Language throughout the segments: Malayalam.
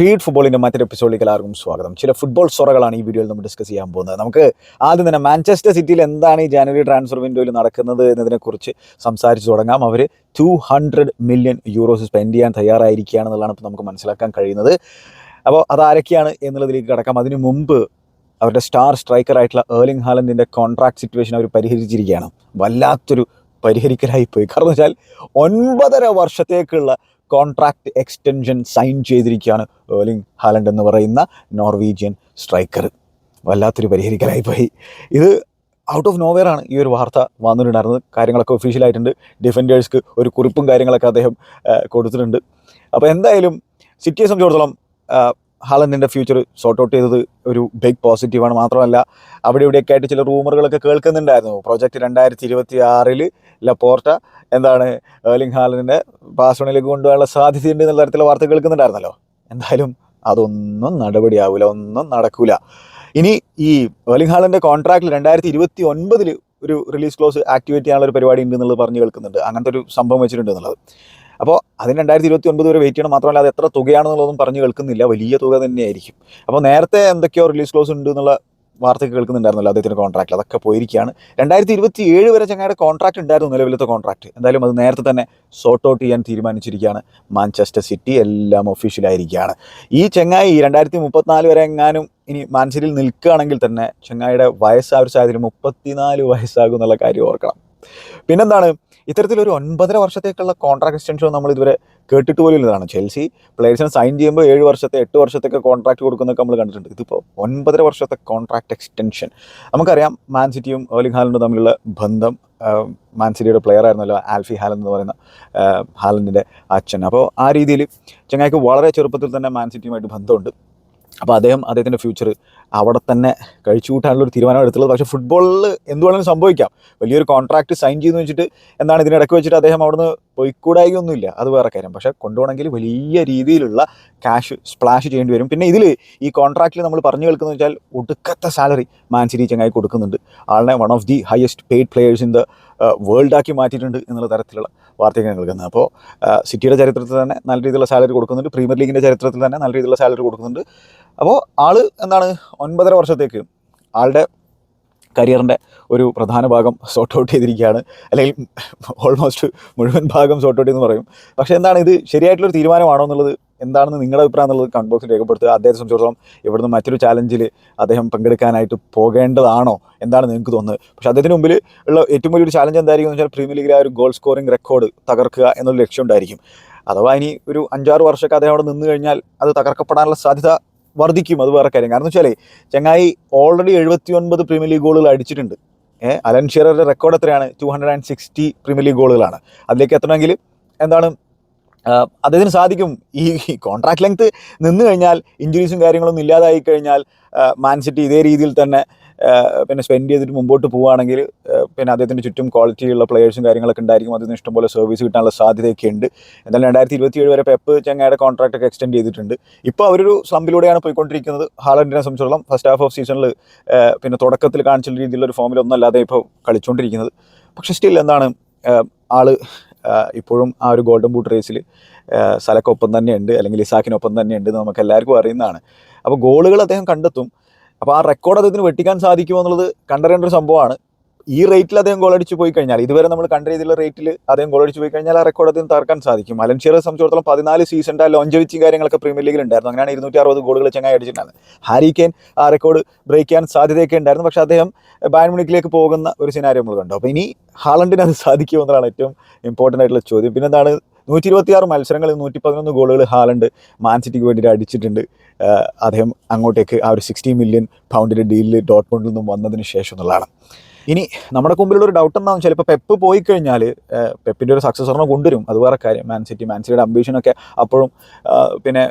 ഫീഡ് ഫുട്ബോളിന്റെ മറ്റൊരു എപ്പിസോഡിലേക്ക് എല്ലാവർക്കും സ്വാഗതം. ചില ഫുട്ബോൾ സൊറകളാണ് ഈ വീഡിയോയിൽ നമ്മൾ ഡിസ്കസ് ചെയ്യാൻ പോകുന്നത്. നമുക്ക് ആദ്യം തന്നെ മാഞ്ചസ്റ്റർ സിറ്റിയിൽ എന്താണ് ഈ ജനുവരി ട്രാൻസ്ഫർ വിൻഡോയിൽ നടക്കുന്നത് എന്നതിനെക്കുറിച്ച് സംസാരിച്ച് തുടങ്ങാം. അവർ two hundred million euros spend ചെയ്യാൻ തയ്യാറായിരിക്കുകയാണെന്നുള്ളതാണ് ഇപ്പോൾ നമുക്ക് മനസ്സിലാക്കാൻ കഴിയുന്നത്. അപ്പോൾ അതാരൊക്കെയാണ് എന്നുള്ളതിലേക്ക് കിടക്കാം. അതിനു മുമ്പ് അവരുടെ സ്റ്റാർ സ്ട്രൈക്കറായിട്ടുള്ള ഏർലിംഗ് ഹാലൻഡിന്റെ കോൺട്രാക്ട് സിറ്റുവേഷൻ അവർ പരിഹരിച്ചിരിക്കുകയാണ്. വല്ലാത്തൊരു പരിഹരിക്കലായി പോയി. കാരണം വെച്ചാൽ ഒൻപതര വർഷത്തേക്കുള്ള കോൺട്രാക്ട് എക്സ്റ്റൻഷൻ സൈൻ ചെയ്തിരിക്കുകയാണ് ഏർലിംഗ് ഹാലൻഡ് എന്ന് പറയുന്ന നോർവീജിയൻ സ്ട്രൈക്കർ. വല്ലാത്തൊരു പരിഹരിക്കലായി പോയി ഇത് ഔട്ട് ഓഫ് നോവെയർ ആണ് ഈ ഒരു വാർത്ത വന്നിട്ടുണ്ടായിരുന്നത്. കാര്യങ്ങളൊക്കെ ഒഫീഷ്യലായിട്ടുണ്ട് ഡിഫൻഡേഴ്സ്ക്ക് ഒരു കുറിപ്പും കാര്യങ്ങളൊക്കെ അദ്ദേഹം കൊടുത്തിട്ടുണ്ട്. അപ്പോൾ എന്തായാലും സിറ്റിയെ സംബന്ധിച്ചിടത്തോളം ഹാലൻഡിന്റെ ഫ്യൂച്ചർ സോർട്ട് ഔട്ട് ചെയ്തത് ഒരു ബിഗ് പോസിറ്റീവാണ് മാത്രമല്ല അവിടെ ഇവിടെയൊക്കെ ആയിട്ട് ചില റൂമറുകളൊക്കെ കേൾക്കുന്നുണ്ടായിരുന്നു. പ്രോജക്റ്റ് രണ്ടായിരത്തി ഇരുപത്തി ആറിൽ ലപ്പോർട്ട എന്താണ് ഏർലിംഗ് ഹാലൻഡിനെ ബാഴ്സലോണയിലേക്ക് കൊണ്ടുപോകാനുള്ള സാധ്യതയുണ്ട് എന്നുള്ള തരത്തിലുള്ള വാർത്ത കേൾക്കുന്നുണ്ടായിരുന്നല്ലോ. എന്തായാലും അതൊന്നും നടപടിയാവില്ല ഒന്നും നടക്കില്ല ഇനി ഈ ഏർലിംഗ് ഹാലന്റെ കോൺട്രാക്റ്റിൽ രണ്ടായിരത്തി ഇരുപത്തി ഒൻപതിൽ ഒരു റിലീസ് ക്ലോസ് ആക്ടിവേറ്റ് ചെയ്യാനുള്ള ഒരു പരിപാടി ഉണ്ട് എന്നുള്ളത് പറഞ്ഞ് കേൾക്കുന്നുണ്ട്. അങ്ങനത്തെ ഒരു സംഭവം വെച്ചിട്ടുണ്ട് എന്നുള്ളത്. അപ്പോൾ അതിന് രണ്ടായിരത്തി ഇരുപത്തി ഒൻപത് വരെ വെയിറ്റ് ചെയ്യണം. മാത്രമല്ല അത് എത്ര തുകയാണെന്നുള്ളതൊന്നും പറഞ്ഞു കേൾക്കുന്നില്ല. വലിയ തുക തന്നെയായിരിക്കും. അപ്പോൾ നേരത്തെ എന്തൊക്കെയോ റിലീസ് ക്ലോസ് ഉണ്ട് എന്നുള്ള വാർത്തയൊക്കെ കേൾക്കുന്നുണ്ടായിരുന്നല്ലോ അദ്ദേഹത്തിന്റെ കോൺട്രാക്റ്റ് അതൊക്കെ പോയിരിക്കുകയാണ്. രണ്ടായിരത്തി ഇരുപത്തി ഏഴ് വരെ ചങ്ങായുടെ കോൺട്രാക്ട് ഉണ്ടായിരുന്നു നിലവിലത്തെ കോൺട്രാക്ട് എന്തായാലും അത് നേരത്തെ തന്നെ സോർട്ട് ഔട്ട് ചെയ്യാൻ തീരുമാനിച്ചിരിക്കുകയാണ്. മാഞ്ചസ്റ്റർ സിറ്റി എല്ലാം ഒഫീഷ്യലായിരിക്കുകയാണ് ഈ ചെങ്ങായി രണ്ടായിരത്തി മുപ്പത്തിനാല് വരെ എങ്ങാനും ഇനി മാൻസിറ്റിയിൽ നിൽക്കുകയാണെങ്കിൽ തന്നെ ചെങ്ങായിയുടെ വയസ്സ് ഒരു സാഹചര്യം മുപ്പത്തിനാല് വയസ്സാകും എന്നുള്ള കാര്യം ഓർക്കണം. പിന്നെന്താണ്? ഇത്തരത്തിലൊരു ഒൻപതര വർഷത്തേക്കുള്ള കോൺട്രാക്ട് എക്സ്റ്റൻഷൻ നമ്മൾ ഇതുവരെ കേട്ടിട്ട് പോലും ഇല്ലതാണ്. ചെൽസി പ്ലേയേഴ്സിനെ സൈൻ ചെയ്യുമ്പോൾ ഏഴ് വർഷത്തെ എട്ട് വർഷത്തേക്ക് കോൺട്രാക്ട് കൊടുക്കുന്നൊക്കെ നമ്മൾ കണ്ടിട്ടുണ്ട്. ഇതിപ്പോൾ ഒൻപതര വർഷത്തെ കോൺട്രാക്ട് എക്സ്റ്റൻഷൻ നമുക്കറിയാം മാൻ സിറ്റിയും ഏർലി ഹാലൻഡും തമ്മിലുള്ള ബന്ധം മാൻ സിറ്റിയുടെ പ്ലെയർ ആയിരുന്നല്ലോ ആൽഫി ഹാലൻഡ് എന്ന് പറയുന്ന ഹാലൻഡിന്റെ അച്ഛൻ. അപ്പോൾ ആ രീതിയിൽ ചങ്ങായിക്ക് വളരെ ചെറുപ്പത്തിൽ തന്നെ മാൻ സിറ്റിയുമായിട്ട് ബന്ധമുണ്ട്. അപ്പോൾ അദ്ദേഹം അദ്ദേഹത്തിന്റെ ഫ്യൂച്ചർ അവിടെ തന്നെ കഴിച്ചു കൂട്ടാനുള്ള ഒരു തീരുമാനം എടുത്തുള്ളത് പക്ഷേ ഫുട്ബോളിൽ എന്ത് വേണമെങ്കിലും സംഭവിക്കാം. വലിയൊരു കോൺട്രാക്ട് സൈൻ ചെയ്തു വെച്ചിട്ട് എന്താണ് ഇതിനിടയ്ക്ക് വെച്ചിട്ട് അദ്ദേഹം അവിടുന്ന് പോയിക്കൂടായികയൊന്നുമില്ല. അത് വേറെ കാര്യം. പക്ഷേ കൊണ്ടുപോകണമെങ്കിൽ വലിയ രീതിയിലുള്ള ക്യാഷ് സ്പ്ലാഷ് ചെയ്യേണ്ടി വരും. പിന്നെ ഇതിൽ ഈ കോൺട്രാക്റ്റിൽ നമ്മൾ പറഞ്ഞു കേൾക്കുന്നത് വെച്ചാൽ ഒടുക്കത്തെ സാലറി മാൻ സിറ്റി ചങ്ങായി കൊടുക്കുന്നുണ്ട്. ആളിനെ one of the highest paid players in the വേൾഡാക്കി മാറ്റിയിട്ടുണ്ട് എന്നുള്ള തരത്തിലുള്ള വാർത്തയൊക്കെ കേൾക്കുന്നത് അപ്പോൾ സിറ്റിയുടെ ചരിത്രത്തിൽ തന്നെ നല്ല രീതിയിലുള്ള സാലറി കൊടുക്കുന്നുണ്ട്. പ്രീമിയർ ലീഗിന്റെ ചരിത്രത്തിൽ തന്നെ നല്ല രീതിയിലുള്ള സാലറി കൊടുക്കുന്നുണ്ട്. അപ്പോൾ ആൾ എന്താണ്? ഒൻപതര വർഷത്തേക്ക് ആളുടെ കരിയറിന്റെ ഒരു പ്രധാന ഭാഗം സോർട്ട് ഔട്ട് ചെയ്തിരിക്കുകയാണ്. അല്ലെങ്കിൽ ഓൾമോസ്റ്റ് മുഴുവൻ ഭാഗം സോർട്ട് ഔട്ട് എന്ന് പറയും. പക്ഷേ എന്താണ് ഇത് ശരിയായിട്ടുള്ളൊരു തീരുമാനമാണോ എന്നുള്ളത് എന്താണെന്ന് നിങ്ങളുടെ അഭിപ്രായം എന്നുള്ളത് കമന്റ് ബോക്സിൽ രേഖപ്പെടുത്തുക. അദ്ദേഹത്തെ സംബന്ധിച്ചിടത്തോളം ഇവിടുന്ന് മറ്റൊരു ചാലഞ്ചിൽ അദ്ദേഹം പങ്കെടുക്കാനായിട്ട് പോകേണ്ടതാണോ എന്താണ് നിങ്ങൾക്ക് തോന്നുന്നത്. പക്ഷേ അദ്ദേഹത്തിന് മുമ്പിൽ ഉള്ള ഏറ്റവും വലിയൊരു ചാലഞ്ച് എന്തായിരിക്കും എന്ന് വെച്ചാൽ പ്രീമിയർ ലീഗിലെ ആ ഒരു ഗോൾ സ്കോറിംഗ് റെക്കോർഡ് തകർക്കുക എന്നൊരു ലക്ഷ്യം ഉണ്ടായിരിക്കും. അഥവാ ഇനി ഒരു അഞ്ചാറ് വർഷമൊക്കെ അദ്ദേഹം അവിടെ നിന്ന് കഴിഞ്ഞാൽ അത് തകർക്കപ്പെടാനുള്ള സാധ്യത വർദ്ധിക്കും. അത് വേറെ കാര്യം. കാരണം വെച്ചാലേ ചങ്ങായി ഓൾറെഡി എഴുപത്തി ഒൻപത് പ്രീമിയർ ലീഗ് ഗോളുകൾ അടിച്ചിട്ടുണ്ട്. ഏഹ് അലൻ ഷീററുടെ റെക്കോർഡ് എത്രയാണ്? Two hundred and sixty Premier League ഗോളുകളാണ് അതിലേക്ക് എത്തണമെങ്കിൽ എന്താണ് അദ്ദേഹത്തിന് സാധിക്കും. ഈ കോൺട്രാക്ട് ലെങ്ത് നിന്ന് കഴിഞ്ഞാൽ ഇഞ്ചുറീസും കാര്യങ്ങളൊന്നും ഇല്ലാതായി കഴിഞ്ഞാൽ മാൻ സിറ്റി ഇതേ രീതിയിൽ തന്നെ പിന്നെ സ്പെൻഡ് ചെയ്തിട്ട് മുമ്പോട്ട് പോവുകയാണെങ്കിൽ പിന്നെ അദ്ദേഹത്തിന്റെ ചുറ്റും ക്വാളിറ്റിയുള്ള പ്ലെയേഴ്സും കാര്യങ്ങളൊക്കെ ഉണ്ടായിരിക്കും. അദ്ദേഹത്തിന് ഇഷ്ടംപോലെ സർവീസ് കിട്ടാനുള്ള സാധ്യതയൊക്കെ ഉണ്ട് എന്തായാലും രണ്ടായിരത്തി ഇരുപത്തി ഏഴ് വരെ പെപ്പ് ചങ്ങയുടെ കോൺട്രാക്ട് ഒക്കെ എക്സ്റ്റെൻഡ് ചെയ്തിട്ടുണ്ട്. ഇപ്പോൾ അവരൊരു സ്ലംബിലൂടെയാണ് പോയിക്കൊണ്ടിരിക്കുന്നത്. ഹാലൻഡിനെ സംബന്ധിച്ചോളം ഫസ്റ്റ് ഹാഫ് ഓഫ് സീസണിൽ പിന്നെ തുടക്കത്തിൽ കാണിച്ചുള്ള രീതിയിലുള്ള ഒരു ഫോമിലൊന്നും അല്ലാതെ ഇപ്പോൾ കളിച്ചുകൊണ്ടിരിക്കുന്നത് പക്ഷേ സ്റ്റിൽ എന്താണ് ആൾ ഇപ്പോഴും ആ ഒരു ഗോൾഡൻ ബൂട്ട് റേസിൽ സലക്കൊപ്പം തന്നെയുണ്ട് അല്ലെങ്കിൽ ഇസാക്കിനൊപ്പം തന്നെയുണ്ട് നമുക്ക് എല്ലാവർക്കും അറിയുന്നതാണ്. അപ്പോൾ ഗോളുകൾ അദ്ദേഹം കണ്ടെത്തും. അപ്പോൾ ആ റെക്കോർഡ് അദ്ദേഹത്തിന് വെട്ടിക്കാൻ സാധിക്കുമോ എന്നുള്ളത് കണ്ടറിയേണ്ട ഒരു സംഭവമാണ്. ഈ റേറ്റിൽ അദ്ദേഹം ഗോൾ അടിച്ച് പോയി കഴിഞ്ഞാൽ ഇതുവരെ നമ്മൾ കണ്ട രീതിയിലുള്ള റേറ്റിൽ അദ്ദേഹം ഗോൾ അടിച്ച് പോയി കഴിഞ്ഞാൽ ആ റെക്കോർഡ് അദ്ദേഹം തകർക്കാൻ സാധിക്കും. അലൻഷിയറെ സംബന്ധിച്ചിടത്തോളം പതിനാല് സീസണിന്റെ ലോഞ്ചവിച്ചും കാര്യങ്ങളൊക്കെ പ്രീമിയർ ലീഗിൽ ഉണ്ടായിരുന്നു. അങ്ങനെയാണ് ഇരുന്നൂറ്റി അറുപത് ഗോളുകൾ ചങ്ങായി അടിച്ചിട്ടുണ്ടായിരുന്നത്. ഹാരി കെയിൻ ആ റെക്കോർഡ് ബ്രേക്ക് ചെയ്യാൻ സാധ്യതയൊക്കെ ഉണ്ടായിരുന്നു. പക്ഷേ അദ്ദേഹം ബാൻമുണിക്കിലേക്ക് പോകുന്ന ഒരു സിനാരിയോ നമ്മൾ കണ്ടു. അപ്പോൾ ഇനി ഹാളണ്ടിന് അത് സാധിക്കുമോ എന്നതാണ് ഏറ്റവും ഇമ്പോർട്ടന്റ് ആയിട്ടുള്ള ചോദ്യം. പിന്നെ എന്താണ്? നൂറ്റി ഇരുപത്തിയാറ് മത്സരങ്ങളിൽ നൂറ്റി പതിനൊന്ന് ഗോളുകൾ ഹാലണ്ട് മാൻസിറ്റിക്ക് വേണ്ടിയിട്ട് അടിച്ചിട്ടുണ്ട്. അദ്ദേഹം അങ്ങോട്ടേക്ക് ആ ഒരു സിക്സ്റ്റി മില്യൺ പൗണ്ടിന്റെ ഡീലിൽ ഡോട്ട്മണ്ടിൽ നിന്നും വന്നതിന് ശേഷം എന്നുള്ളതാണ്. ഇനി നമ്മുടെ മുമ്പിലുള്ള ഒരു ഡൗട്ട് എന്താണെന്ന് വെച്ചാൽ ഇപ്പോൾ പെപ്പ് പോയി കഴിഞ്ഞാൽ പെപ്പിന്റെ ഒരു സക്സസറിനെ കൊണ്ടുവരും. അത് വേറെ കാര്യം. മാൻ സിറ്റി മാൻ സിറ്റിയുടെ അംബീഷനൊക്കെ അപ്പോഴും പിന്നെ